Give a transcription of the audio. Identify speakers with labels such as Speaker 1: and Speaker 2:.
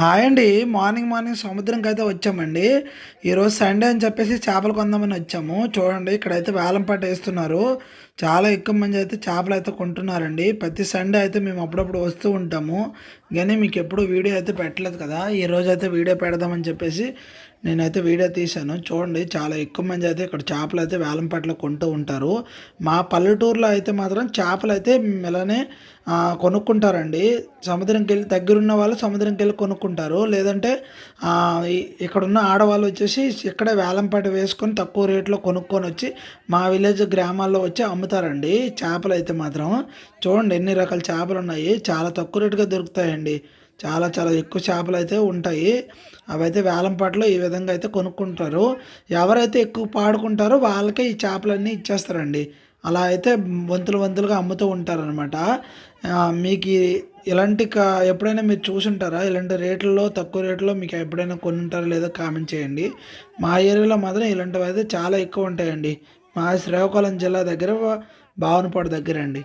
Speaker 1: Hi అండి. Morning morning సముద్రంకి అయితే వచ్చామండి. ఈరోజు సండే అని చెప్పేసి చేపలు కొందామని వచ్చాము. చూడండి ఇక్కడైతే వేలం పాట వేస్తున్నారు. చాలా ఎక్కువ మంది అయితే చేపలు అయితే కొంటున్నారండి. ప్రతి సండే అయితే మేము అప్పుడప్పుడు వస్తూ ఉంటాము. కానీ మీకు ఎప్పుడు వీడియో అయితే పెట్టలేదు కదా. ఈ రోజు అయితే వీడియో పెడదామని చెప్పేసి నేనైతే వీడియో తీశాను. చూడండి చాలా ఎక్కువ మంది అయితే ఇక్కడ చేపలు అయితే వేలంపాటలో కొంటూ ఉంటారు. మా పల్లెటూరులో అయితే మాత్రం చేపలు అయితే ఇలానే కొనుక్కుంటారండి. సముద్రంకి వెళ్ళి దగ్గరున్న వాళ్ళు సముద్రంకి వెళ్ళి కొనుక్కుంటారు. లేదంటే ఇక్కడున్న ఆడవాళ్ళు వచ్చేసి ఇక్కడే వేలంపాట వేసుకొని తక్కువ రేట్లో కొనుక్కొని వచ్చి మా విలేజ్ గ్రామాల్లో వచ్చి అమ్ముతారండి చేపలు అయితే మాత్రం. చూడండి ఎన్ని రకాల చేపలు ఉన్నాయి. చాలా తక్కువ రేటుగా దొరుకుతాయండి. చాలా చాలా ఎక్కువ చేపలు అయితే ఉంటాయి. అవైతే వేలంపాట్లో ఈ విధంగా అయితే కొనుక్కుంటారు. ఎవరైతే ఎక్కువ పాడుకుంటారో వాళ్ళకే ఈ చేపలన్నీ ఇచ్చేస్తారండి. అలా అయితే వంతులు వంతులుగా అమ్ముతూ ఉంటారనమాట మీకు ఇలాంటి కా ఎప్పుడైనా మీరు చూసుంటారా? ఇలాంటి రేట్లలో తక్కువ రేట్లో మీకు ఎప్పుడైనా కొనుంటారా లేదో కామెంట్ చేయండి. మా ఏరియాలో మాత్రం ఇలాంటివి అయితే చాలా ఎక్కువ ఉంటాయండి. మా శ్రీకాకుళం జిల్లా దగ్గర భావనపాడు దగ్గర అండి.